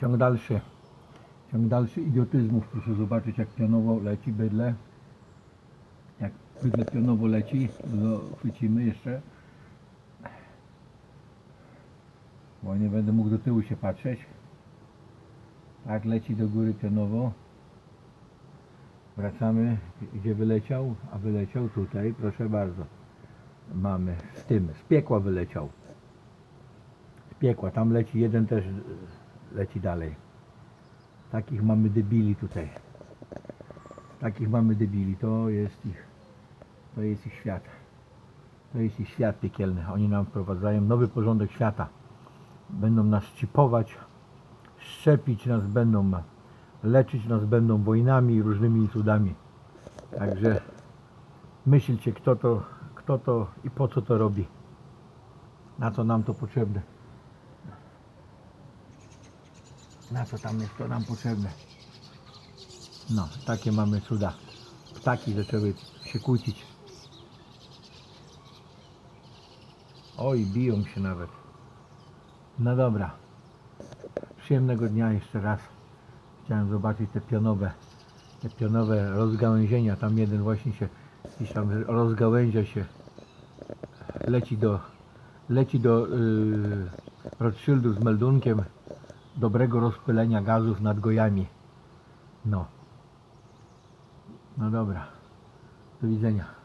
Ciąg dalszy. Ciąg dalszy idiotyzmów. Proszę zobaczyć jak pionowo leci bydle. Jak bydle pionowo leci, to chwycimy jeszcze. Bo nie będę mógł do tyłu się patrzeć. Tak leci do góry pionowo. Wracamy, gdzie wyleciał, a wyleciał tutaj, proszę bardzo. Mamy z tym, z piekła wyleciał. Z piekła, tam leci jeden też, leci dalej. Takich mamy debili tutaj. Takich mamy debili, to jest ich, to jest ich świat. To jest ich świat piekielny. Oni nam wprowadzają nowy porządek świata. Będą nas chipować, szczepić nas będą, leczyć nas będą wojnami i różnymi cudami. Także myślcie, kto to, kto to i po co to robi. Na co nam to potrzebne. Na co tam jest to nam potrzebne. No, takie mamy cuda. Ptaki zaczęły się kłócić. Oj, biją się nawet. No dobra. Przyjemnego dnia jeszcze raz. Chciałem zobaczyć te pionowe, te pionowe rozgałęzienia. Tam jeden właśnie się gdzieś tam rozgałęzia się. Leci do, leci do yy, Rothschildu z meldunkiem dobrego rozpylenia gazów nad gojami. No. No dobra. Do widzenia.